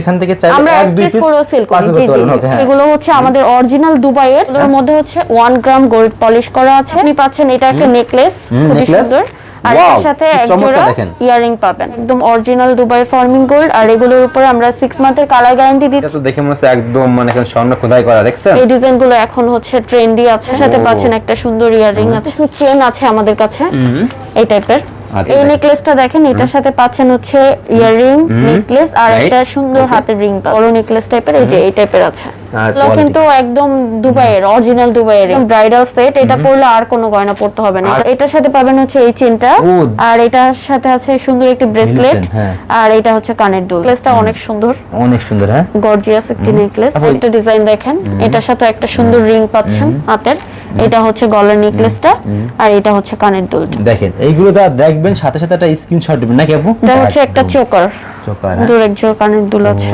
এখান থেকে চাইলে এক দুই পিস হ্যাঁ। এগুলো হচ্ছে আমাদের অরিজিনাল দুবাইয়ের। এর মধ্যে হচ্ছে 1 গ্রাম গোল্ড পলিশ করা আছে। আপনি পাচ্ছেন এটা একটা নেকলেস necklace। সুন্দর। আর এর সাথে এক জোড়া পাবেন। একদম অরিজিনাল দুবাই ফার্মিং গোল্ড আর এগুলোর উপরে আমরা 6 মান্থের কালার গ্যারান্টি এটা দিচ্ছি। তো দেখে মনে হচ্ছে একদম মানে এখানে স্বর্ণ খোদাই করা দেখছেন? এই ডিজাইনগুলো এখন হচ্ছে ট্রেন্ডি আছে। সাথে পাচ্ছেন একটা সুন্দর ইয়ারিং আছে। চেন আছে আমাদের কাছে। এই টাইপের এই নেকলেসটা দেখেন এটার সাথে পাচ্ছেন হচ্ছে ইয়ারিং নেকলেস আর একটা সুন্দর হাতের রিং বড় নেকলেস টাইপের এই যে এই টাইপের আছে। কিন্তু একদম দুবাইয়ের অরিজিনাল দুবাইয়ের। ব্রাইডাল সেট এটা পরলে আর কোনো গয়না পড়তে হবে না। এটার সাথে পাবেন হচ্ছে এই চেনটা আর এটার সাথে আছে সুন্দর একটি ব্রেসলেট হ্যাঁ। আর এটা হচ্ছে কানের দুল। নেকলেসটা অনেক সুন্দর। অনেক সুন্দর হ্যাঁ। গর্জিয়াস একটি নেকলেস তারপর- একটা ডিজাইন দেখেন। এটার সাথে একটা সুন্দর রিং পাচ্ছেন হাতের। এটা হচ্ছে গলার নেকলেসটা আর এটা হচ্ছে কানের দুলটা। দেখেন এইগুলো যা দেখবেন সাথে সাথে একটা স্ক্রিনশট দিবেন। নাকি আপু? এটা হচ্ছে একটা চোকার। চোকার দূর এক জোড়া কানের দুল আছে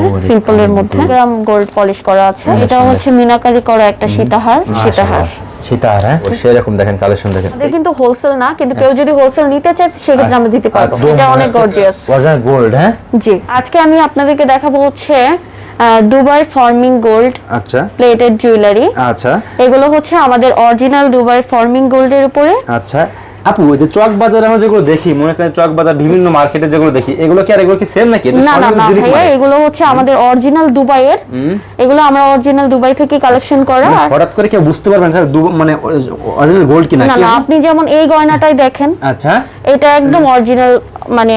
মধ্যে। গ্রাম গোল্ড পলিশ করা আছে। এটা হচ্ছে মিনাকারি করা একটা সীতাহার সীতাহার। সীতাহার হ্যাঁ। ও সেরকম দেখেন কালেকশন দেখেন। আমাদের কিন্তু হোলসেল না কিন্তু কেউ যদি হোলসেল নিতে চায় সেক্ষেত্রে আমরা দিতে পারব। এটা অনেক গর্জিয়াস গোল্ড হ্যাঁ? জি। আজকে আমি আপনাদেরকে দেখাবো হচ্ছে দুবাই ফার্মিং গোল্ড আচ্ছা। প্লেটেড জুয়েলারি আচ্ছা। এগুলো হচ্ছে আমাদের অরিজিনাল দুবাই ফার্মিং গোল্ডের উপরে। আচ্ছা। আপু ওই যে চক বাজারে আমরা যেগুলো দেখি মনে করেন চক বাজার বিভিন্ন মার্কেটে যেগুলো দেখি এগুলো কি আর এগুলো কি সেম নাকি? না না ভাইয়া? এগুলো হচ্ছে আমাদের অরিজিনাল দুবাইয়ের। এগুলো আমরা অরিজিনাল দুবাই থেকে কালেকশন করা। মানে হঠাৎ করে কি বুঝতে পারবেন স্যার মানে অরিজিনাল গোল্ড কিনা না না আপনি যেমন এই গয়নাটাই দেখেন আচ্ছা। এটা একদম অরিজিনাল মানে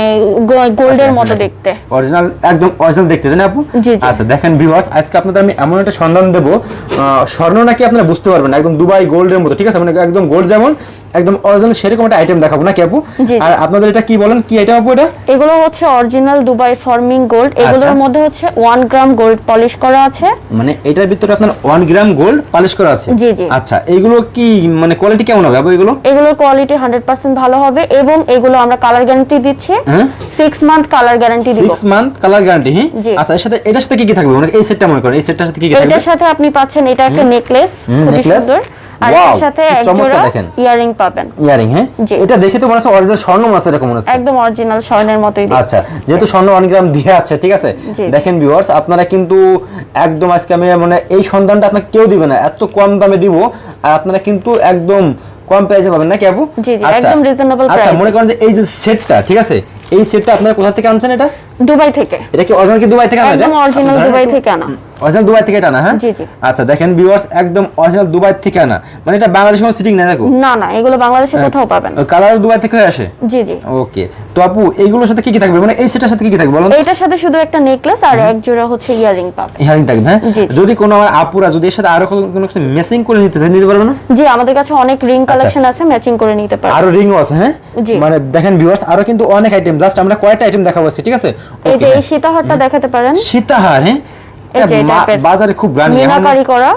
গোল্ডের মতো দেখতে। অরিজিনাল একদম অরিজিনাল দেখতে তাই না আপু। আচ্ছা দেখেন ভিউয়ার্স আজকে আপনাদের আমি এমন একটা সন্ধান দেব আহ, স্বর্ণ নাকি আপনারা বুঝতে পারবেন একদম দুবাই গোল্ডের মতো ঠিক আছে? মানে একদম গোল্ড যেমন একদম অরিজিনাল সেরকম একটা আইটেম দেখাবো নাকি আপু। আর আপনাদের এটা কি বলেন? কি আইটেম আপু এটা? এগুলো হচ্ছে অরিজিনাল দুবাই ফার্মিং গোল্ড এগুলোর। মধ্যে হচ্ছে ওয়ান গ্রাম গোল্ড পলিশ করা আছে। মানে এটার ভিতরে আপনার ওয়ান গ্রাম গোল্ড পালিশ করা আছে? জি, জি। আচ্ছা এইগুলো কি মানে কোয়ালিটি কেমন হবে আপু এগুলো? এগুলোর কোয়ালিটি হান্ড্রেড পার্সেন্ট ভালো হবে এবং এগুলো আমরা কালার গ্যারান্টি দিচ্ছি। হ্যাঁ? সিক্স মান্থ কালার গ্যারান্টি দিব। সিক্স মান্থ কালার গ্যারান্টি হ্যাঁ? আচ্ছা এর সাথে এটার সাথে কি কি থাকবে? মানে এই সেটটা মনে করেন এই সেটটার সাথে কি কি থাকবে? এটার সাথে আপনি পাচ্ছেন এটা একটা নেকলেস necklace। সুন্দর। আর এর সাথে এক জোড়া ইয়ারিং পাবেন। ইয়ারিং হ্যাঁ? এটা দেখে তো মনে হচ্ছে অরিজিনাল স্বর্ণ মাছ এরকম মনে হচ্ছে। একদম অরিজিনাল স্বর্ণের মতোই আচ্ছা যেহেতু স্বর্ণ ওয়ান গ্রাম দিয়ে আছে ঠিক আছে? দেখেন ভিউয়ার্স আপনারা কিন্তু একদম আজকে আমি মানে এই সন্ধানটা আপনাকে কেউ দিবে না। এত কম দামে দিব আর আপনারা কিন্তু একদম কম প্রাইসে পাবেন। নাকি আপু? জি, জি, একদম আচ্ছা মনে করেন যে এই যে সেটটা ঠিক আছে? এই সেটটা আপনারা কোথা থেকে আনছেন এটা? দুবাই থেকে। এটা কি অরিজিনাল কি দুবাই থেকে আনা একদম অরিজিনাল দুবাই থেকে আনা। অরিজিনাল দুবাই থেকে এটা আনা হ্যাঁ? জি, জি। আচ্ছা দেখেন ভিউয়ার্স একদম অরিজিনাল দুবাই থেকে আনা। মানে এটা বাংলাদেশে কোনো সিটিং নাই দেখো? না না এগুলো বাংলাদেশে কোথাও পাবেন না। কালার দুবাই থেকে হয়ে আসে? জি জি। ওকে। তো আপু এইগুলোর সাথে কি কি থাকবে? মানে এই সেটার সাথে কি কি থাকবে বলুন? এইটার সাথে শুধু একটা নেকলেস আর এক জোড়া হচ্ছে ইয়ারিং পাবেন হিয়ারিং থাকবে হ্যাঁ? যদি কোনো আমার আপুরা যদি এর সাথে আরও কোনো কিছু মেসিং করে নিতে চায় নিতে পারবে না? জি আমাদের কাছে অনেক রিং কালেকশন আছে ম্যাচিং করে নিতে পারেন আরও রিংও আছে হ্যাঁ। মানে দেখেন ভিউয়ার্স আরও কিন্তু অনেক আইটেম জাস্ট আমরা কয়টা আইটেম দেখাবো ঠিক আছে? এই যে এই সীতাহারটা দেখাতে পারেন। সীতাহার হ্যাঁ? বাজারে খুব গানি মিনাকারি করা।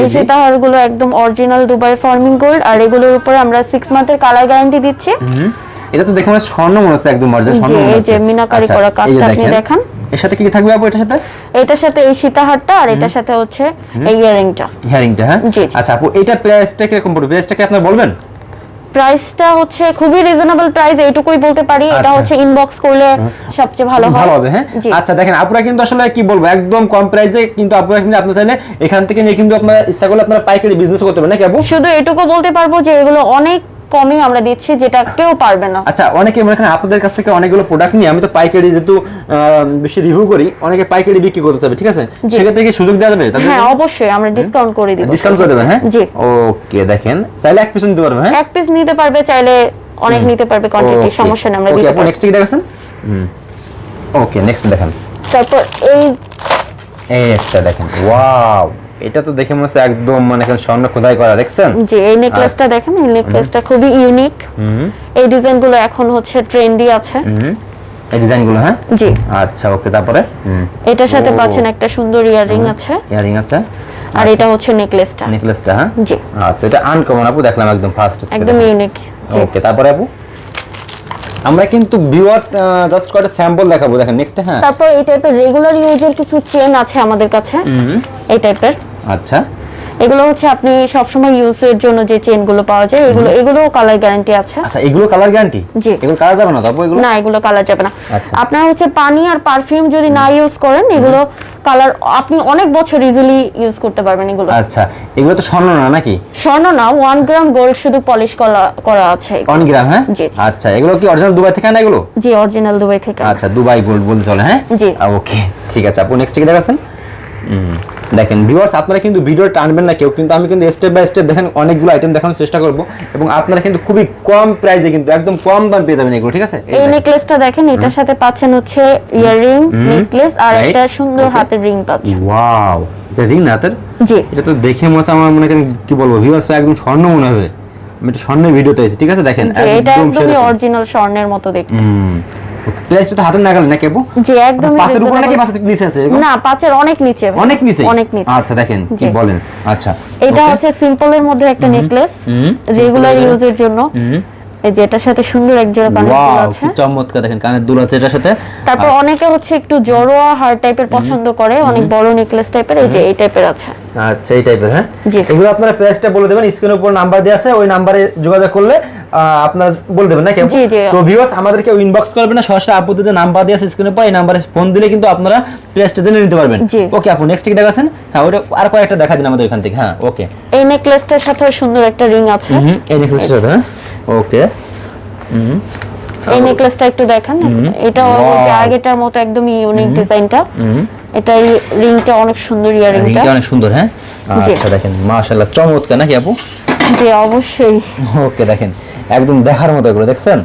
এই সীতাহারগুলো একদম অরিজিনাল দুবাই ফার্মিং গোল্ড আর এগুলোর উপরে আমরা সিক্স মান্থের কালার গ্যারান্টি দিচ্ছি। এটা তো দেখে মানে স্বর্ণ মনে হচ্ছে একদম অরিজিনাল স্বর্ণ মনে এই হচ্ছে। যে মিনাকারি আচ্ছা, করা এই কাজটা আপনি দেখেন। দেখান। এর সাথে কি কি থাকবে আপু এটার সাথে? এটার সাথে এই সীতাহারটা আর এটার সাথে হচ্ছে এই ইয়ারিংটা হিয়ারিংটা হ্যাঁ। আচ্ছা আপু এটা প্রাইসটা কি রকম পড়বে? প্রাইসটা কি আপনি বলবেন? প্রাইসটা হচ্ছে খুবই রিজনেবল প্রাইস এইটুকুই বলতে পারি। এটা আচ্ছা। হচ্ছে ইনবক্স করলে সবচেয়ে ভালো হয়। ভালো হবে হ্যাঁ? আচ্ছা দেখেন আপুরা কিন্তু আসলে কি বলব একদম কম প্রাইসে কিন্তু আপুরা কিন্তু আপনারা চাইলে এখান থেকে নিয়ে কিন্তু আপনারা ইচ্ছা করলে আপনারা পাইকারি বিজনেস করতে পারেন নাকি আপু? শুধু এটুকু বলতে পারব যে এগুলো অনেক কমই আমরা দিচ্ছি যেটা কেউ পারবে না। আচ্ছা অনেকে মনে করেন আপনাদের কাছ থেকে অনেকগুলো প্রোডাক্ট নিয়ে আমি তো পাইকারি যেহেতু বেশি রিভিউ করি অনেকে পাইকারি বিক্রি করতে চাবে ঠিক আছে? সেক্ষেত্রে কি সুযোগ দেওয়া যাবে? হ্যাঁ অবশ্যই আমরা ডিসকাউন্ট করে দিব। ডিসকাউন্ট করে দেবেন হ্যাঁ? জি। ওকে দেখেন চাইলে এক পিস নিতে পারবে হ্যাঁ? এক পিস নিতে পারবে চাইলে অনেক নিতে পারবে কোয়ান্টিটি সমস্যা নেই আমরা Okay, দিতে আপু পারব। নেক্সট কি দেখাচ্ছেন? ওকে নেক্সট দেখেন। তারপর এই এই একটা দেখেন ওয়াও এটা তো দেখে মনে হচ্ছে একদম মানে এখানে স্বর্ণ খোদাই করা দেখছেন? যে এই নেকলেসটা দেখেন এই নেকলেসটা খুবই ইউনিক এই ডিজাইনগুলো এখন হচ্ছে ট্রেন্ডি আছে। এই ডিজাইনগুলো হ্যাঁ? জি। আচ্ছা ওকে তারপরে? এটার সাথে পাচ্ছেন একটা সুন্দর ইয়ারিং আছে। ইয়ারিং আছে। আর এটা হচ্ছে নেকলেসটা নেকলেসটা হ্যাঁ? জি। আচ্ছা এটা আনকমন আপু দেখলাম একদম ফার্স্ট একদম ইউনিক ওকে তারপরে আপু? আমরা কিন্তু ভিউয়ার্স জাস্ট কয়েকটা স্যাম্পল দেখাবো দেখেন নেক্সট হ্যাঁ? তারপর এই টাইপের রেগুলার ইউজের কিছু চেন আছে আমাদের কাছে। হুম। এই টাইপের আচ্ছা। এগুলো হচ্ছে আপনি সব সবসময় ইউজের জন্য যে চেনগুলো পাওয়া যায় এগুলো এগুলো কালার গ্যারান্টি আছে। আচ্ছা এগুলো কালার গ্যারান্টি জি। এগুলো কালার যাবে না তারপর এগুলো? না এগুলো কালার যাবে না। আচ্ছা। আপনার হচ্ছে পানি আর পারফিউম যদি না ইউজ করেন এগুলো কালার আপনি অনেক বছর ইজিলি ইউজ করতে পারবেন এগুলো। আচ্ছা এগুলো তো স্বর্ণ না নাকি? স্বর্ণ না ওয়ান গ্রাম গোল্ড শুধু পলিশ করা আছে ওয়ান গ্রাম হ্যাঁ? জি। আচ্ছা এগুলো কি অরিজিনাল দুবাই থেকে আনা এগুলো? জি অরিজিনাল দুবাই থেকে। আচ্ছা দুবাই গোল্ড বলতে চলে হ্যাঁ? জি। ওকে ঠিক আছে আপু নেক্সট কি দেখাচ্ছেন? হুম, দেখেন ভিউয়ার্স আপনারা কিন্তু ভিডিও টানবেন না কেউ কিন্তু আমি কিন্তু স্টেপ বাই স্টেপ দেখেন অনেকগুলো আইটেম দেখানোর চেষ্টা করব এবং আপনারা কিন্তু খুবই কম প্রাইসে কিন্তু একদম কম দাম পেয়ে যাবেন এগুলো ঠিক আছে? এই নেকলেসটা দেখেন এটার সাথে পাচ্ছেন হচ্ছে ইয়াররিং নেকলেস আর. একটা সুন্দর হাতের রিং পাচ্ছেন। ওয়াও এটা রিং না হাতের? জি। এটা তো দেখে মনে হচ্ছে আমার মনে করেন কি বলব ভিউয়ার্স একদম স্বর্ণ মনে হবে। আমি একটা স্বর্ণের ভিডিওতে এসেছি ঠিক আছে? দেখেন এটা একদম অরিজিনাল স্বর্ণের মতো দেখতে। হুম। প্রাইসটা তো হাতের নাগালে নাকি আপু? জি একদম পাঁচের উপরে নাকি পাঁচের নিচে আছে? না পাঁচের অনেক নিচে। অনেক নিচে? অনেক নিচে। আচ্ছা দেখেন কি বলেন। আচ্ছা এটা হচ্ছে সিম্পলের মধ্যে একটা নেকলেস রেগুলার ইউজের জন্য। এই যে এটার সাথে সুন্দর এক জোড়া কানের দুল আছে। চমৎকার দেখেন কানের দুল আছে এটার সাথে। তারপর অনেকে হচ্ছে একটু জড়োয়া হার টাইপের পছন্দ করে অনেক বড় নেকলেস টাইপের এই যে এই টাইপের আছে। আচ্ছা এই টাইপের হ্যাঁ। এগুলো আপনারা প্রাইসটা বলে দেবেন স্ক্রিনের উপর নাম্বার দেওয়া আছে ওই নাম্বারে যোগাযোগ করলে আপনারা বলে দেবেন? জি, জি। তো ভিউয়ার্স আমাদেরকে ইনবক্স করবেন না সরাসরি আপুদের যে নাম্বার দেওয়া আছে স্ক্রিনের উপর এই নাম্বারে ফোন দিলে কিন্তু আপনারা প্রাইসটা জেনে নিতে পারবেন। ওকে আপু নেক্সট কি দেখাচ্ছেন? হ্যাঁ ওটা আর কয়েকটা দেখা দিন আমাদের ওখান থেকে। হ্যাঁ ওকে। এই নেকলেসটার সাথে সুন্দর একটা রিং আছে। হুম এই নেক্সট সাথে হ্যাঁ? ওকে। হুম। এই নেকলেসটা একটু দেখেন। এটা আগেটার মতো একদম ইউনিক ডিজাইনটা এটা রিংটা অনেক সুন্দর ইয়ারিংটা রিংটা অনেক সুন্দর হ্যাঁ? আচ্ছা দেখেন মাশাআল্লাহ চমৎকার নাকি আপু? জি অবশ্যই। ওকে দেখেন। একদম দেখার মতো এগুলো দেখছেন?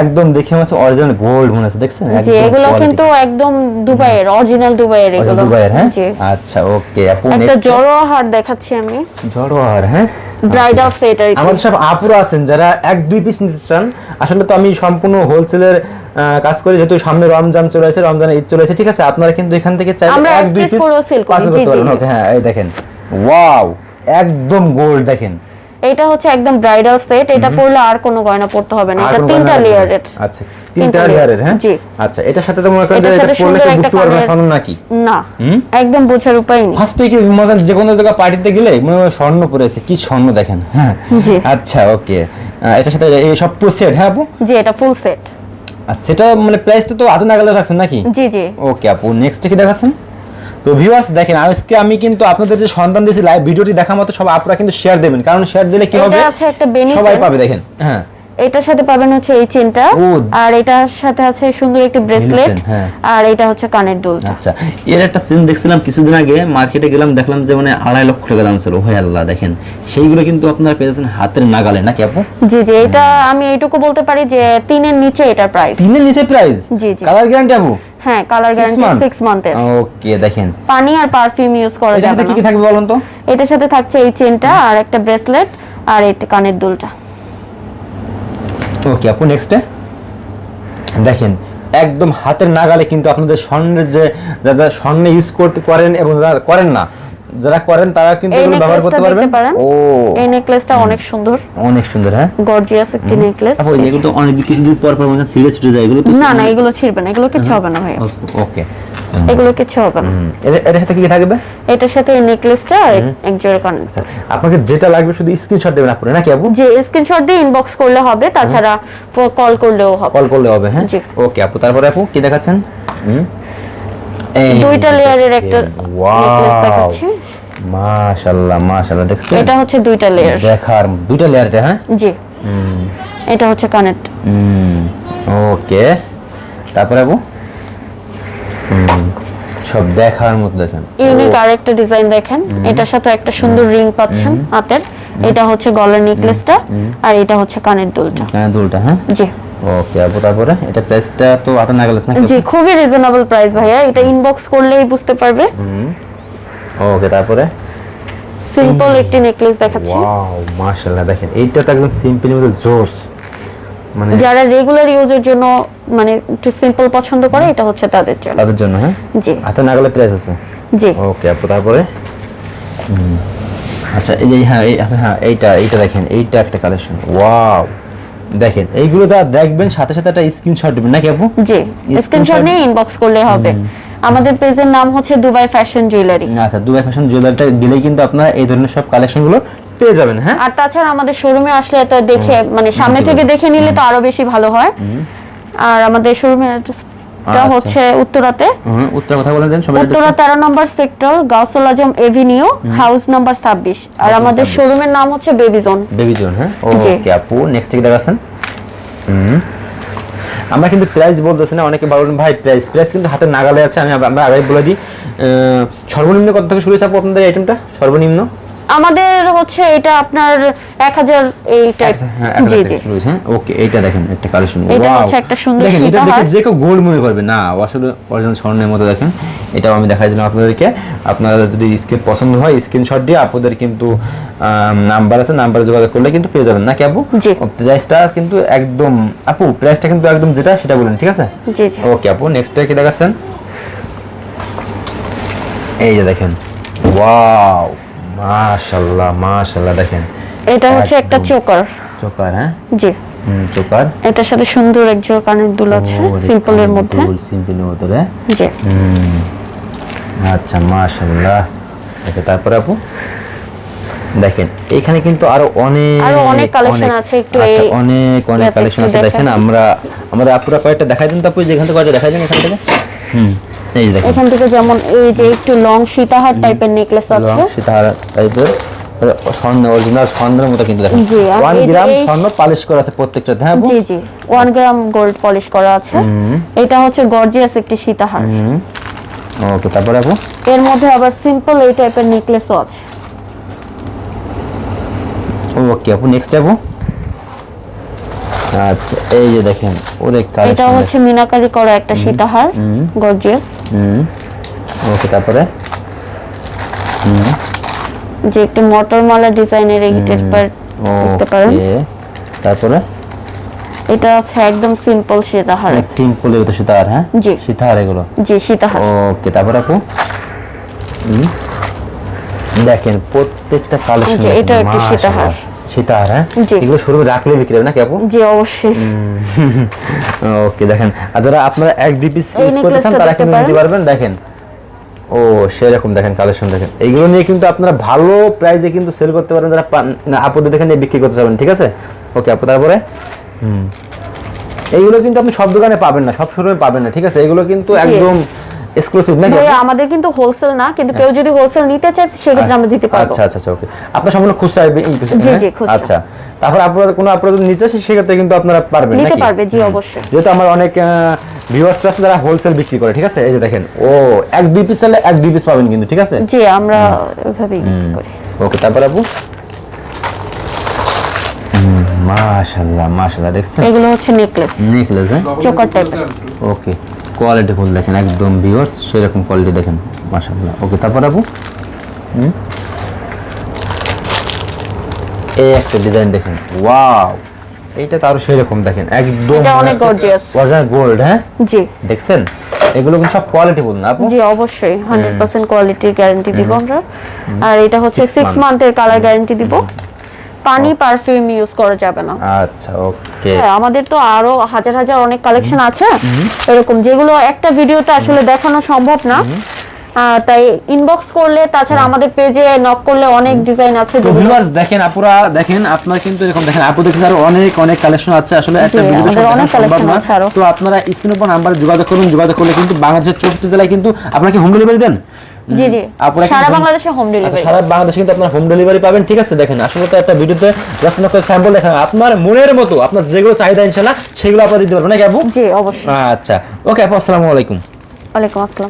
একদম দেখে মনে হচ্ছে অরিজিনাল গোল্ড মনে হচ্ছে দেখছেন? এগুলো কিন্তু একদম দুবাইয়ের অরিজিনাল দুবাইয়ের আচ্ছা, এগুলো। দুবাইয়ের হ্যাঁ? আচ্ছা ওকে আপু একটা নেক্সট জড়োয়া হার দেখাচ্ছি আমি। জড়োয়ার হ্যাঁ? ব্রাইডাল সেট আর আমাদের সব আপুরা আছেন যারা এক দুই পিস নিতে চান আসলে তো আমি সম্পূর্ণ হোলসেলের কাজ করি যেহেতু সামনে রমজান চলে আসে রমজানের ঈদ চলে আসে ঠিক আছে? আপনারা কিন্তু এখান থেকে চাইলে এক দুই পিস জি, করতে পারবেন ওকে হ্যাঁ এই দেখেন। ওয়াও একদম গোল্ড দেখেন। এটা হচ্ছে একদম ব্রাইডাল সেট এটা পরলে আর কোনো গয়না পড়তে হবে না। এটা তিনটা লেয়ারের আচ্ছা তিনটা লেয়ারের হ্যাঁ? জি। আচ্ছা এটার সাথে তো মনে করেন যে এটা কেউ একটা বুঝতে পারবে স্বর্ণ নাকি? না একদম বোঝার উপায় নেই। ফার্স্টে কি মনে করেন যে কোনো জায়গা পার্টিতে গেলে মনে হয় স্বর্ণ পরেছে কি স্বর্ণ দেখেন হ্যাঁ? জি। আচ্ছা ওকে এটার সাথে এই সব পুরো সেট হ্যাঁ আপু? জি এটা ফুল সেট আর সেটা মানে প্রাইসটা তো হাতে নাগালে রাখছেন নাকি? জি জি। ওকে আপু নেক্সট কি দেখাচ্ছেন? তো ভিউয়ার্স দেখেন আজকে আমি কিন্তু আপনাদের যে সন্ধান দিয়েছি লাইভ ভিডিওটি দেখা মতো সব আপনারা কিন্তু শেয়ার দেবেন। কারণ শেয়ার দিলে কি হবে? সবাই পাবে দেখেন হ্যাঁ। এটার সাথে পাবেন হচ্ছে এই চেনটা আর এটার সাথে আছে সুন্দর একটি ব্রেসলেট হ্যাঁ। আর এটা হচ্ছে কানের দুলটা আচ্ছা এর একটা সিন দেখছিলাম কিছুদিন আগে মার্কেটে গেলাম দেখলাম যে মানে আড়াই লক্ষ টাকা দাম ছিল। হয় আল্লাহ দেখেন সেইগুলো কিন্তু আপনারা পেয়েছেন হাতের নাগালে নাকি আপু? জি জি এটা আমি এইটুকু বলতে পারি যে তিনের নিচে এটার প্রাইস তিনের নিচে প্রাইস জি, জি। কালার গ্যারান্টি আপু? হ্যাঁ কালার গ্যারান্টি 6 মান্থের ওকে দেখেন। পানি আর পারফিউম ইউজ করা যাবে কি কি থাকবে বলুন তো? এটার সাথে থাকছে এই চেনটা আর একটা ব্রেসলেট আর এটা কানের দুলটা। ওকে আপু নেক্সটে দেখেন একদম হাতের নাগালে কিন্তু আপনাদের স্বর্ণের যে যারা স্বর্ণ ইউজ করতে করেন এবং যারা করেন না যারা করেন তারা কিন্তু এগুলো ব্যবহার করতে পারবেন? ও। এই নেকলেসটা অনেক সুন্দর। অনেক সুন্দর হ্যাঁ? গর্জিয়াস একটি নেকলেস আপু এগুলো তো অনেক কিছুদিন পর পর মানে সিরিয়াস হয়ে যায়। এগুলো তো না না এগুলো ছিড়বে না এগুলো কিছু হবে না ভাই ওকে। এগুলো কিছু হবে না। এটার সাথে কি কি থাকবে? এটার সাথে এই নেকলেসটা এক জোড়া কানের আচ্ছা আপনাকে যেটা লাগবে শুধু স্ক্রিনশট দেবেন আপনি নাকি আপু? যে স্ক্রিনশট দিয়ে ইনবক্স করলে হবে তাছাড়া কল করলেও হবে। কল করলে হবে হ্যাঁ। ওকে আপু তারপরে আপু কি দেখাচ্ছেন? হুম? দুইটা লেয়ারের একটা দেখেন। নেকলেস দেখাচ্ছি। মাশাআল্লাহ মাশাআল্লাহ দেখছেন? এটা হচ্ছে দুইটা লেয়ার দেখার দুইটা হ্যাঁ? জি। এটা হচ্ছে কানেক্ট ওকে। তারপরে হুম, সব দেখার মতো দেখেন। ইউনিক আরেকটা ডিজাইন দেখেন। এটার সাথে একটা সুন্দর রিং পাচ্ছেন হাতের। এটা হচ্ছে গলার নেকলেসটা আর এটা হচ্ছে কানের দুলটা। হ্যাঁ দুলটা হ্যাঁ? জি। ওকে আপু তারপরে? এটা প্রাইসটা তো হাতে না গেলেছ না জি খুবই রিজনেবল প্রাইস ভাইয়া। এটা ইনবক্স করলেই বুঝতে পারবে। হুম। ওকে তারপরে? সিম্পল একটি নেকলেস দেখাচ্ছি। ওয়াও মাশাআল্লাহ দেখেন এইটা তো একদম সিম্পল মধ্যে জোস। মানে যারা রেগুলার ইউজের জন্য মানে একটু সিম্পল পছন্দ করে এটা হচ্ছে তাদের জন্য। তাদের জন্য হ্যাঁ? জি। হাতে না গেলে প্রাইস আছে? জি। ওকে আপু তারপরে? আচ্ছা এই যে হ্যাঁ এই হ্যাঁ এইটা এইটা দেখেন এইটা একটা কালেকশন ওয়াও দেখেন এইগুলো যা দেখবেন সাথে সাথে একটা স্ক্রিনশট দিবেন। নাকি আপু? জি স্ক্রিনশট নিয়ে ইনবক্স করলে হবে। আমাদের পেজের নাম হচ্ছে দুবাই ফ্যাশন জুয়েলারি আচ্ছা দুবাই ফ্যাশন জুয়েলারিটা দিলে কিন্তু আপনারা এই ধরনের সব কালেকশনগুলো পেয়ে যাবেন হ্যাঁ? আর তাছাড়া আমাদের শোরুমে আসলে তো দেখে মানে সামনে থেকে দেখে নিলে তো আরও বেশি ভালো হয়। আর আমাদের শোরুমে অ্যাড্রেসটা আচ্ছা। হচ্ছে উত্তরাতে। উত্তর কথা বলে দেন উত্তরা তেরো নম্বর sector Gausul Azam avenue house number আর আমাদের শোরুমের নাম হচ্ছে বেবি জোন বেবি জোন হ্যাঁ? ওকে আপু নেক্সট কি দেখাচ্ছেন। হুম। আমরা কিন্তু প্রাইস বলতেছি না অনেকে বলেন ভাই প্রাইস প্রাইস কিন্তু হাতের নাগালে আছে। আমি আমরা আগে বলে দিই। সর্বনিম্ন কত থেকে শুরু হয়েছে আপু আপনাদের আইটেমটা সর্বনিম্ন? আমাদের হচ্ছে এটা আপনার এক হাজার এই টাইপ হ্যাঁ জি জি। হয়েছে হ্যাঁ? ওকে এইটা দেখেন একটা কালেকশন এটা হচ্ছে একটা সুন্দর দেখেন এটা দেখে যে কেউ গোল্ড মনে করবে না আসলে অরিজিনাল স্বর্ণের মতো দেখেন। এটাও আমি দেখাই দিলাম আপনাদেরকে। আপনারা যদি স্ক্রিন পছন্দ হয় স্ক্রিনশট দিয়ে আপনাদের কিন্তু নাম্বার আছে নাম্বারে যোগাযোগ করলে কিন্তু পেয়ে যাবেন। না কি আপু। প্রাইসটা কিন্তু একদম আপু প্রাইসটা কিন্তু একদম যেটা সেটা বলেন ঠিক আছে? জি জি। ওকে আপু নেক্সট কি দেখাচ্ছেন? এই যে দেখেন। ওয়াও মাশাআল্লাহ মাশাআল্লাহ দেখেন। এটা হচ্ছে একটা চোকার। চোকার হ্যাঁ? জি। হুম, চোকার। এটার সাথে সুন্দর এক জোড়া কানের দুল আছে সিম্পলের মধ্যে। সিম্পলের মধ্যে জি। হুম। আচ্ছা মাশাআল্লাহ। ওকে তারপরে আপু? দেখেন এখানে কিন্তু আরও অনেক আরও অনেক অনেক- আছে, একটু আচ্ছা অনেক অনেক কালেকশন আছে। দেখেন। আমরা আমরা আপুরা কয়েকটা দেখাই দিন তো আপু যেখান থেকে কয়েকটা দেখাই দিন এখান থেকে। হুম। এখান থেকে যেমন এই যে একটু লং সীতাহার টাইপের নেকলেস আছে। সীতাহার টাইপের স্বর্ণ অরিজিনাল স্বর্ণের মতো কিন্তু দেখেন। জি, আর ওয়ান এই যে গ্রাম স্বর্ণ পালিশ করা আছে প্রত্যেকটাতে হ্যাঁ জি জি ওয়ান গ্রাম গোল্ড পলিশ করা আছে। এটা হচ্ছে গর্জিয়াস একটি সীতাহার। ওকে তারপরে আপু? এর মধ্যে আবার সিম্পল এই টাইপের নেকলেসও আছে। ওকে আপু নেক্সট আপু? আচ্ছা এই যে দেখেন ওরে এটা হচ্ছে মিনাকারি করা একটা সীতাহার গর্জিয়াস হুম ওকে তারপরে? হুম। যে একটু মটরমালা ডিজাইনের এই টাইপের দেখতে পারেন। তারপরে? এটা আছে একদম সিম্পল সীতাহার সিম্পল এগুলো সীতাহার হ্যাঁ? জি। সীতাহার এগুলো? জি সীতাহার। ওকে তারপর আপু। দেখেন প্রত্যেকটা কালেকশন এটা একটা সীতাহার। সীতাহার হ্যাঁ? এগুলো শুরু রাখলে বিক্রি হবে নাকি আপু? জি অবশ্যই। ওকে দেখেন আর যারা আপনারা এক দুই পিস ইউজ করতে চান তারা কিন্তু নিতে পারবেন দেখেন। ও সেরকম দেখেন কালেকশন দেখেন। এইগুলো নিয়ে কিন্তু আপনারা ভালো প্রাইসে কিন্তু সেল করতে পারবেন যারা আপুদের দেখে নিয়ে বিক্রি করতে পারবেন ঠিক আছে? ওকে আপু তারপরে? হুম। এইগুলো কিন্তু আপনি সব দোকানে পাবেন না সব শোরুমে পাবেন না ঠিক আছে? এগুলো কিন্তু একদম এক্সক্লুসিভ নাকি? আমাদের কিন্তু হোলসেল না কিন্তু কেউ যদি হোলসেল নিতে চায় সেক্ষেত্রে আমরা দিতে পারব। আচ্ছা আচ্ছা আচ্ছা ওকে আপনার সম্পূর্ণ খুচরা ই- ই- জি, হ্যাঁ? জি, খুচরা। আচ্ছা। তারপর আপনারা কোনো আপনারা যদি নিতে সেক্ষেত্রে কিন্তু আপনারা পারবেন নিতে পারবে জি অবশ্যই। যেহেতু আমার অনেক ভিউয়ার্স আছে যারা হোলসেল বিক্রি করে ঠিক আছে? এই যে দেখেন ও এক দুই পিস হলে এক দুই পিস পাবেন কিন্তু ঠিক আছে? জি আমরা ওইভাবেই করি। ওকে তারপর আপু? মাশাল্লাহ মাশাল্লাহ দেখছেন? এগুলো হচ্ছে নেকলেস নেকলেস হ্যাঁ? চোকার টাইপের ওকে কোয়ালিটি ফুল দেখেন একদম ভিউয়ার্স সেরকম কোয়ালিটি দেখেন মাশাল্লাহ ওকে তারপর আপু এই একটা ডিজাইন দেখেন ওয়াও এইটা তো আরও সেরকম দেখেন একদম অনেক gorgeous। অরিজিনাল গোল্ড হ্যাঁ? জি। দেখছেন? এগুলো কিন্তু সব কোয়ালিটি ফুল না আপু? জি অবশ্যই হান্ড্রেড পার্সেন্ট কোয়ালিটি গ্যারান্টি দিব আমরা। আর এটা হচ্ছে Six সিক্স মান্থের কালার গ্যারান্টি দিব। পানি পারফিউম ইউজ করা যাবে না। আচ্ছা ওকে হ্যাঁ, আমাদের তো আরও হাজার হাজার অনেক কালেকশন আছে। এরকম যেগুলো একটা ভিডিওতে আসলে দেখানো সম্ভব না। তাই ইনবক্স করলে তাছাড়া আমাদের পেজে নক করলে অনেক ডিজাইন আছে তো ভিউয়ার্স দেখেন আপুরা দেখেন আপনারা কিন্তু এরকম দেখেন আপু দেখেন আরও অনেক অনেক কালেকশন আছে। আসলে একটা জি, ভিডিওতে অনেক দেখানো সম্ভব collection না। আছে। তো আপনারা স্ক্রিন উপর নাম্বারে যোগাযোগ করুন যোগাযোগ করলে কিন্তু বাংলাদেশের চৌষট্টি জেলায় কিন্তু আপনারা কি হোম ডেলিভারি দেন। জি জি। সারা বাংলাদেশে হোম আচ্ছা, ডেলিভারি সারা বাংলাদেশে কিন্তু আপনার হোম ডেলিভারি পাবেন ঠিক আছে? দেখেন আসলে তো একটা ভিডিওতে জাস্ট স্যাম্পল দেখেন আপনার মনের মতো আপনার যেগুলো চাহিদা ইনশাআল্লাহ সেগুলো আপনারা দিতে পারবেন। নাকি আপু জি অবশ্যই। আচ্ছা। ওকে আপু আসসালামু আলাইকুম। ওয়ালাইকুম আসসালাম।